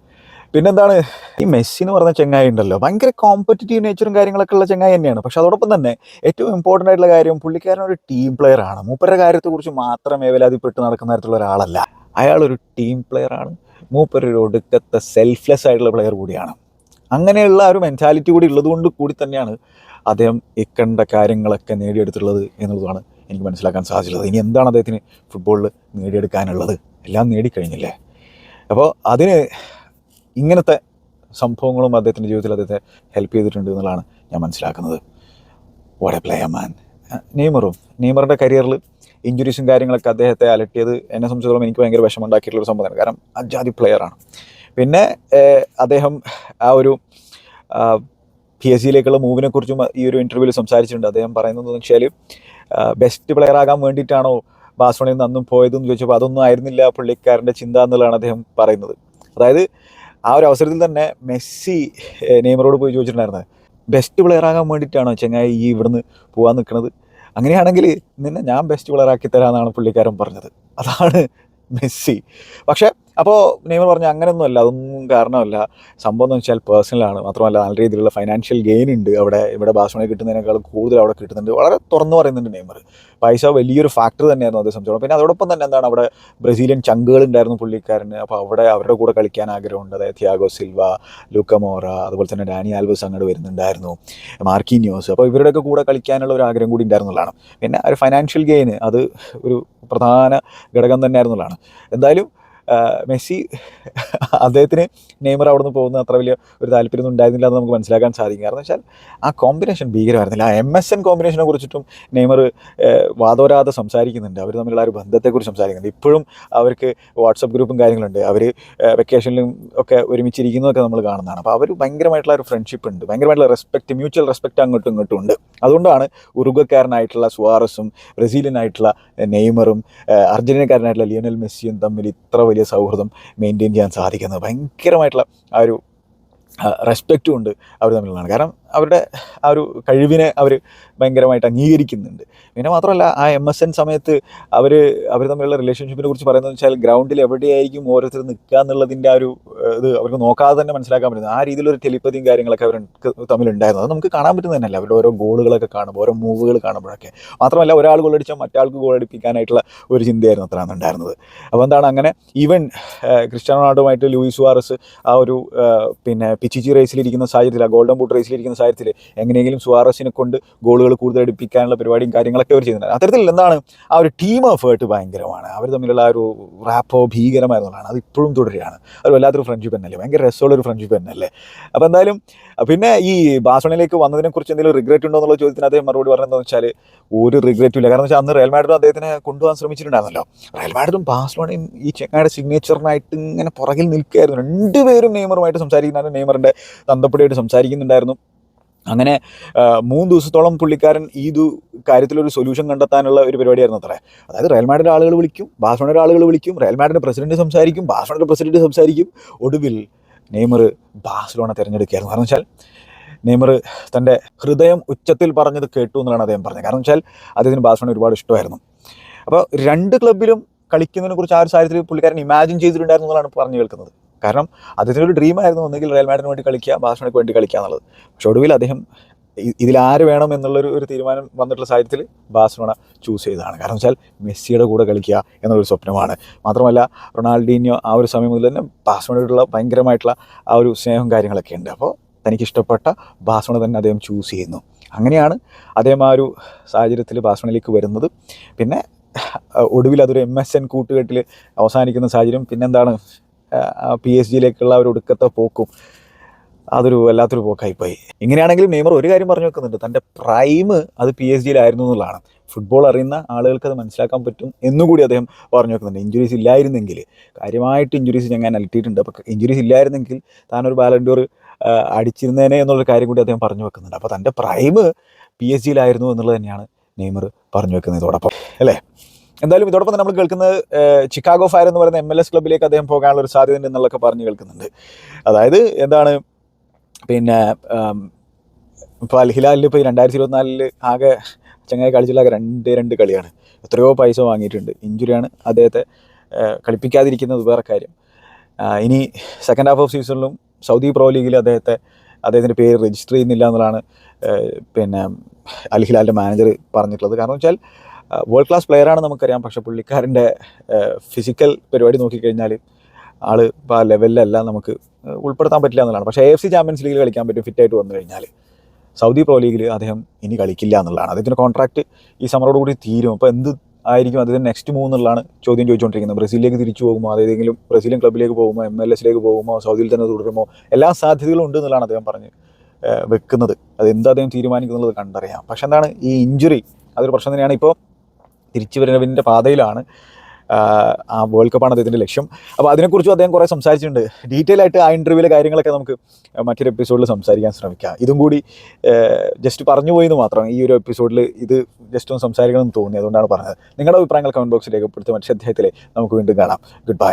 പിന്നെന്താണ് ഈ മെസ്സി എന്ന് പറഞ്ഞ ചെങ്ങായി ഉണ്ടല്ലോ ഭയങ്കര കോമ്പറ്റീറ്റീവ് നേച്ചറും കാര്യങ്ങളൊക്കെ ഉള്ള ചെങ്ങായി തന്നെയാണ്. പക്ഷെ അതോടൊപ്പം തന്നെ ഏറ്റവും ഇമ്പോർട്ടന്റ് ആയിട്ടുള്ള കാര്യം പുള്ളിക്കാരൻ ഒരു ടീം പ്ലെയർ ആണ്. മൂപ്പരുടെ കാര്യത്തെക്കുറിച്ച് മാത്രം വേവലാതിപ്പെട്ട് നടക്കുന്ന തരത്തിലുള്ള ഒരാളല്ല. അയാളൊരു ടീം പ്ലെയർ ആണ്. മൂപ്പർ ഒരു ഒടുക്കത്തെ സെൽഫ്ലെസ് ആയിട്ടുള്ള പ്ലെയർ കൂടിയാണ്. അങ്ങനെയുള്ള ഒരു മെന്റാലിറ്റി കൂടി ഉള്ളതുകൊണ്ട് കൂടി തന്നെയാണ് അദ്ദേഹം ഇക്കണ്ട കാര്യങ്ങളൊക്കെ നേടിയെടുത്തുള്ളത് എന്നുള്ളതാണ് എനിക്ക് മനസ്സിലാക്കാൻ സാധിച്ചുള്ളത് ഇനി എന്താണ് അദ്ദേഹത്തിന് ഫുട്ബോളിൽ നേടിയെടുക്കാനുള്ളത്? എല്ലാം നേടിക്കഴിഞ്ഞില്ലേ? അപ്പോൾ അതിന് ഇങ്ങനത്തെ സംഭവങ്ങളും അദ്ദേഹത്തിന്റെ ജീവിതത്തിൽ അദ്ദേഹത്തെ ഹെൽപ്പ് ചെയ്തിട്ടുണ്ട് എന്നുള്ളതാണ് ഞാൻ മനസ്സിലാക്കുന്നത്. വാട്ട് എ പ്ലെയർ മാൻ നെയ്മറും. നെയ്മറിന്റെ കരിയറിൽ ഇഞ്ചുറീസും കാര്യങ്ങളൊക്കെ അദ്ദേഹത്തെ അലട്ടിയത് എന്നെ സംബന്ധിച്ചിടത്തോളം എനിക്ക് ഭയങ്കര വിഷമമുണ്ടാക്കിയിട്ടുള്ള ഒരു സംഭവമാണ്. കാരണം അജാതി പ്ലെയറാണ് പിന്നെ അദ്ദേഹം ആ ഒരു പി എസ് സിയിലേക്കുള്ള മൂവിനെ കുറിച്ചും ഈ ഒരു ഇന്റർവ്യൂവിൽ സംസാരിച്ചിട്ടുണ്ട്. അദ്ദേഹം പറയുന്നത് വെച്ചാൽ ബെസ്റ്റ് പ്ലെയർ ആകാൻ വേണ്ടിയിട്ടാണോ ബാഴ്സലോണയിൽ നിന്ന് അന്നും പോയതെന്ന് ചോദിച്ചപ്പോൾ അതൊന്നും ആയിരുന്നില്ല പുള്ളിക്കാരന്റെ ചിന്ത എന്നുള്ളതാണ് അദ്ദേഹം പറയുന്നത്. അതായത് ആ ഒരു അവസരത്തിൽ തന്നെ മെസ്സി നെയ്മറോട് പോയി ചോദിച്ചിട്ടുണ്ടായിരുന്നത് ബെസ്റ്റ് പ്ലെയർ ആകാൻ വേണ്ടിയിട്ടാണോ ചെങ്ങായി ഈ ഇവിടുന്ന് പോകാൻ നിൽക്കുന്നത് അങ്ങനെയാണെങ്കിൽ നിന്നെ ഞാൻ ബെസ്റ്റ് പ്ലെയർ ആക്കി തരാമെന്നാണ് പുള്ളിക്കാരൻ പറഞ്ഞത്. അതാണ് മെസ്സി. പക്ഷേ അപ്പോൾ നെയ്മർ പറഞ്ഞു അങ്ങനെയൊന്നുമല്ല അതൊന്നും കാരണമല്ല. സംഭവം എന്ന് വെച്ചാൽ പേഴ്സണലാണ് മാത്രമല്ല നല്ല രീതിയിലുള്ള ഫൈനാൻഷ്യൽ ഗെയിൻ ഉണ്ട്. അവിടെ ഇവിടെ ബാഴ്സലോണ കിട്ടുന്നതിനേക്കാൾ കൂടുതൽ അവിടെ കിട്ടുന്നുണ്ട്. വളരെ തുറന്നു പറയുന്നുണ്ട് നെയ്മർ. പൈസ വലിയൊരു ഫാക്ടർ തന്നെയായിരുന്നു അതേ സംബന്ധിച്ചോളം. പിന്നെ അതോടൊപ്പം തന്നെ എന്താണ് അവിടെ ബ്രസീലിയൻ ചങ്കുകൾ ഉണ്ടായിരുന്നു പുള്ളിക്കാരന്. അപ്പോൾ അവിടെ അവരുടെ കൂടെ കളിക്കാൻ ആഗ്രഹമുണ്ട്. അതായത് തിയാഗോ സിൽവ ലൂക്കമോറ അതുപോലെ തന്നെ ഡാനി ആൽബസ് അങ്ങോട്ട് വരുന്നുണ്ടായിരുന്നു. മാർക്കിന്യോസ്. അപ്പോൾ ഇവരുടെയൊക്കെ കൂടെ കളിക്കാനുള്ള ഒരു ആഗ്രഹം കൂടി ഉണ്ടായിരുന്നുള്ളതാണ്. പിന്നെ ഒരു ഫൈനാൻഷ്യൽ ഗെയിന് അത് ഒരു പ്രധാന ഘടകം തന്നെയായിരുന്നുള്ളതാണ്. എന്തായാലും മെസ്സി അദ്ദേഹത്തിന് നെയ്മർ അവിടെ നിന്ന് പോകുന്ന അത്ര വലിയ ഒരു താല്പര്യമൊന്നും ഉണ്ടായിരുന്നില്ല എന്ന് നമുക്ക് മനസ്സിലാക്കാൻ സാധിക്കും. കാരണം വെച്ചാൽ ആ കോമ്പിനേഷൻ ഭീകരമായിരുന്നില്ല. ആ എം എസ് എൻ കോമ്പിനേഷനെ കുറിച്ചിട്ടും നെയ്മർ വാദോരാതെ സംസാരിക്കുന്നുണ്ട്. അവർ തമ്മിലുള്ള ഒരു ബന്ധത്തെക്കുറിച്ച് സംസാരിക്കുന്നുണ്ട്. ഇപ്പോഴും അവർക്ക് വാട്സപ്പ് ഗ്രൂപ്പും കാര്യങ്ങളുണ്ട്. അവർ വെക്കേഷനിലും ഒക്കെ ഒരുമിച്ചിരിക്കുന്നതൊക്കെ നമ്മൾ കാണുന്നതാണ്. അപ്പോൾ അവർ ഭയങ്കരമായിട്ടുള്ള ഒരു ഫ്രണ്ട്ഷിപ്പ് ഉണ്ട്. ഭയങ്കരമായിട്ടുള്ള റെസ്പെക്റ്റ് മ്യൂച്വൽ റെസ്പെക്റ്റ് അങ്ങോട്ടും ഇങ്ങോട്ടും ഉണ്ട്. അതുകൊണ്ടാണ് ഉറുഗക്കാരനായിട്ടുള്ള സുവാറസും ബ്രസീലിയനായിട്ടുള്ള നെയ്മറും അർജന്റീനക്കാരനായിട്ടുള്ള ലിയോണൽ മെസ്സിയും തമ്മിൽ ഇത്ര വലിയ സൗഹൃദം മെയിന്റെയിൻ ചെയ്യാൻ സാധിക്കുന്നത്. ഭയങ്കരമായിട്ടുള്ള ആ ഒരു റെസ്പെക്റ്റും ഉണ്ട് അവർ തമ്മിലുള്ളതാണ്. കാരണം അവരുടെ ആ ഒരു കഴിവിനെ അവർ ഭയങ്കരമായിട്ട് അംഗീകരിക്കുന്നുണ്ട്. പിന്നെ മാത്രമല്ല ആ എം എസ് എൻ സമയത്ത് അവർ അവർ തമ്മിലുള്ള റിലേഷൻഷിപ്പിനെ കുറിച്ച് പറയുന്നത് വെച്ചാൽ ഗ്രൗണ്ടിൽ എവിടെയായിരിക്കും ഓരോരുത്തർ നിൽക്കുക എന്നുള്ളതിന്റെ ആ ഒരു ഇത് അവർക്ക് നോക്കാതെ തന്നെ മനസ്സിലാക്കാൻ പറ്റുന്നത്. ആ രീതിയിലൊരു ടെലിപ്പതിയും കാര്യങ്ങളൊക്കെ അവർക്ക് തമ്മിലുണ്ടായിരുന്നു. അത് നമുക്ക് കാണാൻ പറ്റുന്നത് തന്നെയല്ല? അവരുടെ ഓരോ ഗോളുകളൊക്കെ കാണുമ്പോൾ ഓരോ മൂവുകൾ കാണുമ്പോഴൊക്കെ. മാത്രമല്ല ഒരാൾ ഗോളടിച്ചാൽ മറ്റാൾക്ക് ഗോളടിപ്പിക്കാനായിട്ടുള്ള ഒരു ചിന്തയായിരുന്നു അത്ര അന്ന് ഉണ്ടായിരുന്നത്. അപ്പോൾ എന്താണ് അങ്ങനെ? ഈവൻ ക്രിസ്ത്യാനോ റൊണാൾഡോയുമായിട്ട് ലൂയിസ് വാറസ് ആ ഒരു പിന്നെ പിച്ചിച്ചി റേസിലിരിക്കുന്ന സാഹചര്യത്തിൽ ആ ഗോൾഡൻ ബൂട്ട് റേസിലിരിക്കുന്ന സാഹചര്യത്തിൽ എങ്ങനെയെങ്കിലും സുവാറസിനെ കൊണ്ട് ഗോളുകൾ കൂടുതൽ അടുപ്പിക്കാനുള്ള പരിപാടിയും കാര്യങ്ങളൊക്കെ അവർ ചെയ്യുന്നുണ്ട്. അത്തരത്തിൽ എന്താണ് ആ ഒരു ടീം എഫേർട്ട് ഭയങ്കരമാണ്. അവർ തമ്മിലുള്ള ആ ഒരു റാപ്പോ ഭീകരമായിരുന്നതാണ് അത് ഇപ്പോഴും തുടരുകയാണ്. അവർ വല്ലാത്തൊരു ഫ്രണ്ട്ഷിപ്പ് തന്നെയല്ലേ? ഭയങ്കര രസമുള്ള ഒരു ഫ്രണ്ട്ഷിപ്പ് തന്നെയല്ലേ? അപ്പോൾ എന്തായാലും പിന്നെ ഈ ബാസണയിലേക്ക് വന്നതിനെക്കുറിച്ച് എന്തെങ്കിലും റിഗ്രറ്റ് ഉണ്ടോ എന്നുള്ള ചോദ്യത്തിന് അദ്ദേഹം മറുപടി പറഞ്ഞതെന്ന് വെച്ചാൽ ഒരു റിഗ്രറ്റും ഇല്ല. കാരണം വെച്ചാൽ അന്ന് റയൽ മാഡ്രിഡ് അദ്ദേഹത്തിനെ കൊണ്ടുപോകാൻ ശ്രമിച്ചിട്ടുണ്ടായിരുന്നല്ലോ. റയൽ മാഡ്രിഡും ബാഴ്സലോണയും ഈ ചെങ്ങായുടെ സിഗ്നേച്ചറിനായിട്ട് ഇങ്ങനെ പുറകിൽ നിൽക്കുകയായിരുന്നു. രണ്ടുപേരും നെയ്മറുമായിട്ട് സംസാരിക്കുന്നുണ്ട്. നെയ്മറിന്റെ തന്തപ്പടിയായിട്ട് സംസാരിക്കുന്നുണ്ടായിരുന്നു. അങ്ങനെ മൂന്ന് ദിവസത്തോളം പുള്ളിക്കാരൻ ഈ ഒരു കാര്യത്തിലൊരു സൊല്യൂഷൻ കണ്ടെത്താനുള്ള ഒരു പരിപാടിയായിരുന്നു അത്രേ. അതായത് റയൽ മാഡ്രിഡ് ആളുകൾ വിളിക്കും ബാഴ്സലോണയുടെ ആളുകൾ വിളിക്കും റയൽ മാഡ്രിഡ് പ്രസിഡന്റ് സംസാരിക്കും ബാഴ്സലോണയുടെ പ്രസിഡന്റ് സംസാരിക്കും. ഒടുവിൽ നെയ്മർ ബാഴ്സലോണ തിരഞ്ഞെടുക്കുകയായിരുന്നു. കാരണം വെച്ചാൽ നെയ്മർ തന്റെ ഹൃദയം ഉച്ചത്തിൽ പറഞ്ഞത് കേട്ടു എന്നാണ് അദ്ദേഹം പറഞ്ഞത്. കാരണം വെച്ചാൽ അദ്ദേഹത്തിന് ബാഴ്സലോണ ഒരുപാട് ഇഷ്ടമായിരുന്നു. അപ്പോൾ രണ്ട് ക്ലബിലും കളിക്കുന്നതിനെ കുറിച്ച് ആ ഒരു സാഹചര്യത്തിൽ പുള്ളിക്കാരൻ ഇമാജിൻ ചെയ്തിട്ടുണ്ടായിരുന്നു എന്നാണ് പറഞ്ഞു കേൾക്കുന്നത്. കാരണം അദ്ദേഹത്തിന്റെ ഒരു ഡ്രീം ആയിരുന്നു ഒന്നെങ്കിൽ റയൽ മാഡിന് വേണ്ടി കളിക്കുക ബാഴ്സലോണയ്ക്ക് വേണ്ടി കളിക്കുക എന്നുള്ളത്. പക്ഷെ ഒടുവിൽ അദ്ദേഹം ഇതിലാര് വേണം എന്നുള്ളൊരു ഒരു തീരുമാനം വന്നിട്ടുള്ള സാഹചര്യത്തിൽ ബാഴ്സലോണ ചൂസ് ചെയ്തതാണ്. കാരണം വെച്ചാൽ മെസ്സിയുടെ കൂടെ കളിക്കുക എന്നുള്ളൊരു സ്വപ്നമാണ്. മാത്രമല്ല റൊണാൾഡീനിയോ ആ ഒരു സമയം മുതൽ തന്നെ ബാഴ്സലോണയോടുള്ള ഭയങ്കരമായിട്ടുള്ള ആ ഒരു സ്നേഹവും കാര്യങ്ങളൊക്കെ ഉണ്ട്. അപ്പോൾ തനിക്കിഷ്ടപ്പെട്ട ബാഴ്സലോണ തന്നെ അദ്ദേഹം ചൂസ് ചെയ്യുന്നു. അങ്ങനെയാണ് അദ്ദേഹം ആ ഒരു സാഹചര്യത്തിൽ ബാഴ്സലോണയിലേക്ക് വരുന്നത്. പിന്നെ ഒടുവിൽ അതൊരു എം എസ് എൻ കൂട്ടുകെട്ടിൽ അവസാനിക്കുന്ന സാഹചര്യം പിന്നെന്താണ്? പി എസ് ജിയിലേക്കുള്ള ഒരു ഒടുക്കത്തെ പോക്കും അതൊരു വല്ലാത്തൊരു പോക്കായിപ്പോയി. ഇങ്ങനെയാണെങ്കിലും നെയ്മർ ഒരു കാര്യം പറഞ്ഞു വെക്കുന്നുണ്ട്. തന്റെ പ്രൈം അത് പി എസ് ജിയിലായിരുന്നു എന്നുള്ളതാണ്. ഫുട്ബോൾ അറിയുന്ന ആളുകൾക്ക് അത് മനസ്സിലാക്കാൻ പറ്റും എന്നുകൂടി അദ്ദേഹം പറഞ്ഞു വെക്കുന്നുണ്ട്. ഇഞ്ചുറീസ് ഇല്ലായിരുന്നെങ്കിൽ കാര്യമായിട്ട് ഇഞ്ചുറീസ് ഞാൻ അലട്ടിയിട്ടുണ്ട്. അപ്പോൾ ഇഞ്ചുറീസ് ഇല്ലായിരുന്നെങ്കിൽ താനൊരു ബാലൻഡോർ അടിച്ചിരുന്നേനെ എന്നുള്ള കാര്യം കൂടി അദ്ദേഹം പറഞ്ഞു വെക്കുന്നുണ്ട്. അപ്പോൾ തന്റെ പ്രൈം പി എസ് ജിയിലായിരുന്നു എന്നുള്ളത് തന്നെയാണ് നെയ്മർ പറഞ്ഞു വെക്കുന്നത്. ഇതോടൊപ്പം അല്ലേ? എന്തായാലും ഇതോടൊപ്പം നമ്മൾ കേൾക്കുന്നത് ചിക്കാഗോ ഫയർ എന്ന് പറയുന്ന എം എൽ എസ് ക്ലബിലേക്ക് അദ്ദേഹം പോകാനുള്ള ഒരു സാധ്യത എന്നുള്ളൊക്കെ പറഞ്ഞ് കേൾക്കുന്നുണ്ട്. അതായത് എന്താണ് പിന്നെ ഇപ്പോൾ അൽ ഹിലാലിൽ ഇപ്പോൾ രണ്ടായിരത്തി ഇരുപത്തിനാലിൽ ആകെ ചങ്ങായി കളിച്ചുള്ള ആകെ രണ്ട് രണ്ട് കളിയാണ്. എത്രയോ പൈസ വാങ്ങിയിട്ടുണ്ട്. ഇഞ്ചുറിയാണ് അദ്ദേഹത്തെ കളിപ്പിക്കാതിരിക്കുന്നത് വേറെ കാര്യം. ഇനി സെക്കൻഡ് ഹാഫ് ഓഫ് സീസണിലും സൗദി പ്രോ ലീഗിൽ അദ്ദേഹത്തെ അദ്ദേഹത്തിന്റെ പേര് രജിസ്റ്റർ ചെയ്യുന്നില്ല എന്നുള്ളതാണ് പിന്നെ അൽ ഹിലാലിന്റെ മാനേജർ പറഞ്ഞിട്ടുള്ളത്. കാരണം വെച്ചാൽ വേൾഡ് ക്ലാസ് പ്ലെയർ പ്ലെയറാണ് നമുക്കറിയാം. പക്ഷേ പുള്ളിക്കാരന്റെ ഫിസിക്കൽ പരിപാടി നോക്കിക്കഴിഞ്ഞാൽ ആൾ ഇപ്പോൾ ആ ലെവലിലല്ല നമുക്ക് ഉൾപ്പെടുത്താൻ പറ്റില്ല എന്നുള്ളതാണ്. പക്ഷേ എ എഫ് സി ചാമ്പ്യൻസ് ലീഗിൽ കളിക്കാൻ പറ്റും ഫിറ്റായിട്ട് വന്നു കഴിഞ്ഞാൽ സൗദി പ്രോ ലീഗിൽ അദ്ദേഹം ഇനി കളിക്കില്ല എന്നുള്ളതാണ്. അദ്ദേഹത്തിന്റെ കോൺട്രാക്റ്റ് ഈ സമറോട് കൂടി തീരും. അപ്പോൾ എന്ത് ആയിരിക്കും അദ്ദേഹം നെക്സ്റ്റ് മൂവ് എന്നുള്ളതാണ് ചോദ്യം ചോദിച്ചുകൊണ്ടിരിക്കുന്നത്. ബ്രസീലിലേക്ക് തിരിച്ചു പോകുമോ? അതേതെങ്കിലും ബ്രസീലിയൻ ക്ലബിലേക്ക് പോകുമോ? എം എൽ എസിലേക്ക് പോകുമോ? സൗദിയിൽ തന്നെ തുടരുമോ? എല്ലാ സാധ്യതകളും ഉണ്ട് എന്നുള്ളതാണ് അദ്ദേഹം പറഞ്ഞ് വെക്കുന്നത്. അത് എന്ത് അദ്ദേഹം തീരുമാനിക്കുന്നുള്ളത് കണ്ടറിയാം. പക്ഷെ എന്താണ് ഈ ഇഞ്ചുറി അതൊരു പ്രശ്നം തന്നെയാണ്. ഇപ്പോൾ തിരിച്ചു വരുന്നതിന്റെ പാതയിലാണ് ആ വേൾഡ് കപ്പാണ് അദ്ദേഹത്തിന്റെ ലക്ഷ്യം. അപ്പോൾ അതിനെക്കുറിച്ചും അദ്ദേഹം കുറേ സംസാരിച്ചിട്ടുണ്ട്. ഡീറ്റെയിൽ ആയിട്ട് ആ ഇന്റർവ്യൂവിലെ കാര്യങ്ങളൊക്കെ നമുക്ക് മറ്റൊരു എപ്പിസോഡിൽ സംസാരിക്കാൻ ശ്രമിക്കാം. ഇതും കൂടി ജസ്റ്റ് പറഞ്ഞു പോയെന്ന് മാത്രം ഈ ഒരു എപ്പിസോഡിൽ ഇത് ജസ്റ്റ് ഒന്ന് സംസാരിക്കണം എന്ന് തോന്നി. അതുകൊണ്ടാണ് പറഞ്ഞത്. നിങ്ങളുടെ അഭിപ്രായങ്ങൾ കമന്റ് ബോക്സിൽ രേഖപ്പെടുത്തി. മറ്റേ അധ്യായത്തിൽ നമുക്ക് വീണ്ടും കാണാം. Good bye